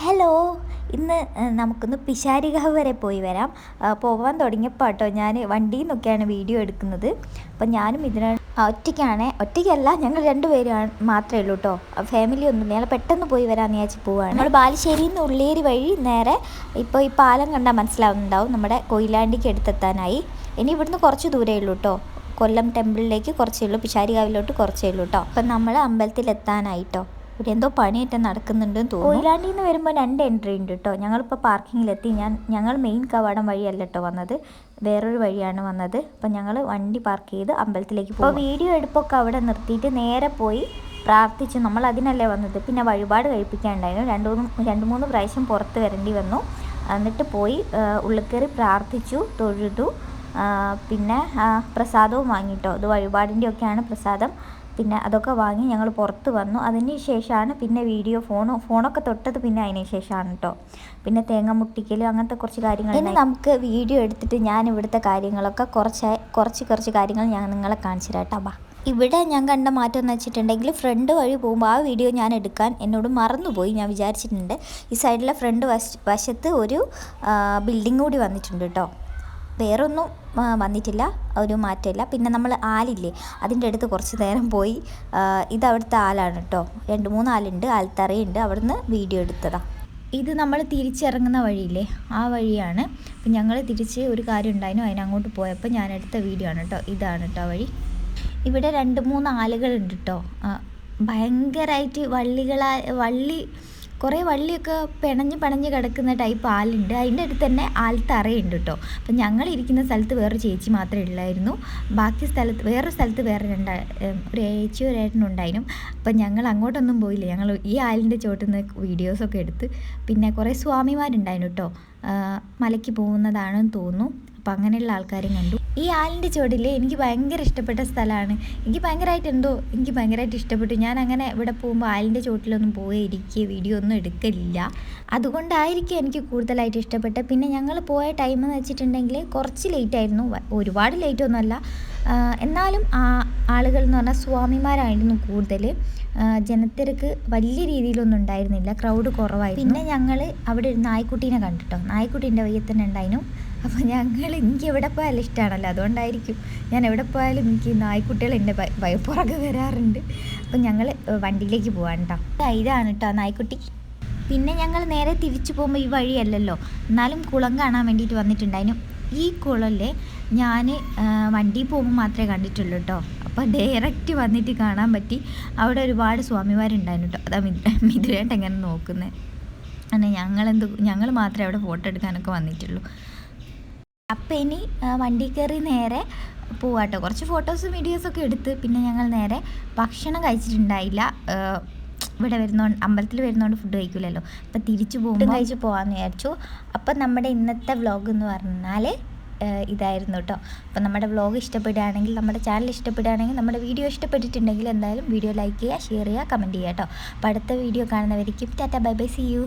Hello ഇന്ന് നമുക്കൊന്ന് പിശാരികാവ് വരെ പോയി വരാം. പോകാൻ തുടങ്ങിയപ്പോൾ കേട്ടോ ഞാൻ വണ്ടിയിൽ നിന്നൊക്കെയാണ് വീഡിയോ എടുക്കുന്നത്. അപ്പം ഞാനും ഇതിന് ഒറ്റയ്ക്കാണ്. ഒറ്റയ്ക്കല്ല ഞങ്ങൾ രണ്ടുപേരും മാത്രമേ ഉള്ളൂ കേട്ടോ ഫാമിലി ഒന്നും ഞങ്ങൾ പെട്ടെന്ന് പോയി വരാമെന്ന് വിചാരിച്ച് പോവാണ്. നമ്മൾ ബാലുശ്ശേരിയിൽ നിന്ന് ഉള്ളേരി വഴി നേരെ ഇപ്പോൾ ഈ പാലം കണ്ടാൽ മനസ്സിലാവുന്നുണ്ടാവും നമ്മുടെ കൊയിലാണ്ടിക്ക് എടുത്തെത്താനായി ഇനി ഇവിടുന്ന് കുറച്ച് ദൂരമേ ഉള്ളൂ കേട്ടോ കൊല്ലം ടെമ്പിളിലേക്ക് കുറച്ചേ ഉള്ളൂ പിശാരികാവിലോട്ട് കുറച്ചേ ഉള്ളൂ കേട്ടോ അപ്പം നമ്മൾ അമ്പലത്തിൽ എത്താനായിട്ടോ ഇവിടെ എന്തോ പണിയൊക്കെ നടക്കുന്നുണ്ടെന്ന് തോന്നുന്നു. കൊയിലാണ്ടിയിൽ നിന്ന് വരുമ്പോൾ രണ്ട് എൻട്രി ഉണ്ട് കേട്ടോ ഞങ്ങളിപ്പോൾ പാർക്കിങ്ങിലെത്തി ഞാൻ ഞങ്ങൾ മെയിൻ കവാടം വഴിയല്ല കേട്ടോ വന്നത്. വേറൊരു വഴിയാണ് വന്നത്. അപ്പം ഞങ്ങൾ വണ്ടി പാർക്ക് ചെയ്ത് അമ്പലത്തിലേക്ക് പോകും അപ്പോൾ വീഡിയോ എടുപ്പൊക്കെ അവിടെ നിർത്തിയിട്ട് നേരെ പോയി പ്രാർത്ഥിച്ചു നമ്മൾ അതിനല്ലേ വന്നത്. പിന്നെ വഴിപാട് കഴിപ്പിക്കാനുണ്ടായിരുന്നു രണ്ട് മൂന്ന് രണ്ട് മൂന്ന് പ്രാവശ്യം പുറത്ത് വരേണ്ടി വന്നു. എന്നിട്ട് പോയി ഉള്ളിൽ കയറി പ്രാർത്ഥിച്ചു തൊഴുതു. പിന്നെ പ്രസാദവും വാങ്ങിട്ടോ. ഇത് വഴിപാടിന്റെ ഒക്കെയാണ് പ്രസാദം. പിന്നെ അതൊക്കെ വാങ്ങി ഞങ്ങൾ പുറത്ത് വന്നു. അതിന് ശേഷമാണ് പിന്നെ വീഡിയോ ഫോൺ ഫോണൊക്കെ തൊട്ടത് പിന്നെ അതിന് ശേഷമാണ് കേട്ടോ പിന്നെ തേങ്ങ മുട്ടിക്കൽ അങ്ങനത്തെ കുറച്ച് കാര്യങ്ങൾ ഇനി നമുക്ക് വീഡിയോ എടുത്തിട്ട് ഞാൻ ഇവിടുത്തെ കാര്യങ്ങളൊക്കെ കുറച്ച് കുറച്ച് കുറച്ച് കാര്യങ്ങൾ ഞാൻ നിങ്ങളെ കാണിച്ചു തരാം ബാ. ഇവിടെ ഞാൻ കണ്ട മാറ്റം എന്ന് വെച്ചിട്ടുണ്ടെങ്കിൽ ഫ്രണ്ട് വഴി പോകുമ്പോൾ ആ വീഡിയോ ഞാൻ എടുക്കാൻ എന്നോട് മറന്നുപോയി. ഞാൻ വിചാരിച്ചിട്ടുണ്ട് ഈ സൈഡിലെ ഫ്രണ്ട് വശ വശത്ത് ഒരു ബിൽഡിംഗ് കൂടി വന്നിട്ടുണ്ട് കേട്ടോ വേറൊന്നും വന്നിട്ടില്ല. ഒരു മാറ്റമില്ല. പിന്നെ നമ്മൾ ആലില്ലേ? അതിന്റെ അടുത്ത് കുറച്ച് നേരം പോയി ഇത് അവിടുത്തെ ആലാണ് കേട്ടോ രണ്ട് മൂന്ന് ആലുണ്ട് ആൽത്തറയുണ്ട്. അവിടുന്ന് വീഡിയോ എടുത്തതാണ് ഇത് നമ്മൾ തിരിച്ചിറങ്ങുന്ന വഴിയില്ലേ? ആ വഴിയാണ്. അപ്പം ഞങ്ങൾ തിരിച്ച് ഒരു കാര്യം ഉണ്ടായിരുന്നു. അതിനങ്ങോട്ട് പോയപ്പോൾ ഞാൻ എടുത്ത വീഡിയോ ആണ് കേട്ടോ ഇതാണ് കേട്ടോ വഴി. ഇവിടെ രണ്ട് മൂന്ന് ആലുകളുണ്ട് കേട്ടോ ഭയങ്കരമായിട്ട് വള്ളികളാ വള്ളി കുറേ വള്ളിയൊക്കെ പിണഞ്ഞ് പിണഞ്ഞ് കിടക്കുന്ന ടൈപ്പ് ആലുണ്ട് അതിന്റെ അടുത്ത് തന്നെ ആൽത്തറയുണ്ട് കേട്ടോ. അപ്പം ഞങ്ങൾ ഇരിക്കുന്ന സ്ഥലത്ത് വേറൊരു ചേച്ചി മാത്രമേ ഉള്ളായിരുന്നു. ബാക്കി സ്ഥലത്ത് വേറൊരു സ്ഥലത്ത് വേറെ രണ്ട് ഒരു ചേച്ചി ഒരു ഏട്ടനുണ്ടായിരുന്നു അപ്പം ഞങ്ങൾ അങ്ങോട്ടൊന്നും പോയില്ല. ഞങ്ങൾ ഈ ആലിന്റെ ചോട്ടിൽ നിന്ന് വീഡിയോസൊക്കെ എടുത്ത് പിന്നെ കുറേ സ്വാമിമാരുണ്ടായിരുന്നു കേട്ടോ. മലയ്ക്ക് പോകുന്നതാണെന്ന് തോന്നുന്നു. അപ്പം അങ്ങനെയുള്ള ആൾക്കാരും കണ്ടു. ഈ ആലിന്റെ ചുവടിൽ എനിക്ക് ഭയങ്കര ഇഷ്ടപ്പെട്ട സ്ഥലമാണ് എനിക്ക് ഭയങ്കരമായിട്ട് എന്തോ എനിക്ക് ഭയങ്കരമായിട്ട് ഇഷ്ടപ്പെട്ടു. ഞാൻ അങ്ങനെ ഇവിടെ പോകുമ്പോൾ ആലിന്റെ ചുവട്ടിലൊന്നും പോയി ഇരിക്കുക വീഡിയോ ഒന്നും എടുക്കലില്ല. അതുകൊണ്ടായിരിക്കും എനിക്ക് കൂടുതലായിട്ട് ഇഷ്ടപ്പെട്ടത്. പിന്നെ ഞങ്ങൾ പോയ ടൈം എന്ന് വെച്ചിട്ടുണ്ടെങ്കിൽ കുറച്ച് ലേറ്റ് ആയിരുന്നു. ഒരുപാട് ലേറ്റ് ഒന്നുമല്ല. എന്നാലും ആ ആളുകൾ എന്ന് പറഞ്ഞാൽ സ്വാമിമാരായിരുന്നു കൂടുതൽ ജനത്തിരക്ക് വലിയ രീതിയിലൊന്നും ഉണ്ടായിരുന്നില്ല. ക്രൗഡ് കുറവായിരുന്നു. പിന്നെ ഞങ്ങൾ അവിടെ ഒരു നായ്ക്കുട്ടീനെ കണ്ടിട്ടോ? നായ്ക്കുട്ടീന്റെ വയ്യത്തന്നെ ഉണ്ടായിരുന്നു. അപ്പോൾ ഞങ്ങൾ എനിക്ക് എവിടെ പോയാലും ഇഷ്ടമാണല്ലോ അതുകൊണ്ടായിരിക്കും ഞാൻ എവിടെ പോയാലും എനിക്ക് നായ്ക്കുട്ടികൾ എന്റെ പുറകെ വരാറുണ്ട്. അപ്പം ഞങ്ങൾ വണ്ടിയിലേക്ക് പോവാണ് കേട്ടോ ഇതാണ് കേട്ടോ നായ്ക്കുട്ടി. പിന്നെ ഞങ്ങൾ നേരെ തിരിച്ചു പോകുമ്പോൾ ഈ വഴിയല്ലല്ലോ. എന്നാലും കുളം കാണാൻ വേണ്ടിയിട്ട് വന്നിട്ടുണ്ടായിരുന്നു ഈ കുളമല്ലേ ഞാൻ വണ്ടി പോകുമ്പോൾ മാത്രമേ കണ്ടിട്ടുള്ളൂ കേട്ടോ അപ്പോൾ ഡയറക്റ്റ് വന്നിട്ട് കാണാൻ പറ്റി. അവിടെ ഒരുപാട് സ്വാമിമാരുണ്ടായിരുന്നു കേട്ടോ അതാ മിഥുരായിട്ട് എങ്ങനെ നോക്കുന്നത് അങ്ങനെ ഞങ്ങളെന്ത് ഞങ്ങൾ മാത്രമേ അവിടെ ഫോട്ടോ എടുക്കാനൊക്കെ വന്നിട്ടുള്ളൂ. അപ്പം ഇനി വണ്ടി കയറി നേരെ പോവാട്ടോ. കുറച്ച് ഫോട്ടോസും വീഡിയോസൊക്കെ എടുത്ത് പിന്നെ ഞങ്ങൾ നേരെ ഭക്ഷണം കഴിച്ചിട്ടുണ്ടായില്ല. ഇവിടെ വരുന്നോണ്ട് അമ്പലത്തിൽ വരുന്നോണ്ട് ഫുഡ് കഴിക്കില്ലല്ലോ അപ്പം തിരിച്ചു പോകുമ്പോൾ കഴിച്ച് പോകാമെന്ന് വിചാരിച്ചു. അപ്പം നമ്മുടെ ഇന്നത്തെ വ്ലോഗ് എന്ന് പറഞ്ഞാൽ ഇതായിരുന്നു കേട്ടോ അപ്പം നമ്മുടെ വ്ലോഗ് ഇഷ്ടപ്പെടുകയാണെങ്കിൽ നമ്മുടെ ചാനൽ ഇഷ്ടപ്പെടുകയാണെങ്കിൽ നമ്മുടെ വീഡിയോ ഇഷ്ടപ്പെട്ടിട്ടുണ്ടെങ്കിൽ എന്തായാലും വീഡിയോ ലൈക്ക് ചെയ്യുക ഷെയർ ചെയ്യുക കമന്റ് ചെയ്യുക കേട്ടോ അപ്പോൾ അടുത്ത video കാണുന്നവരിക്കും tata bye bye see you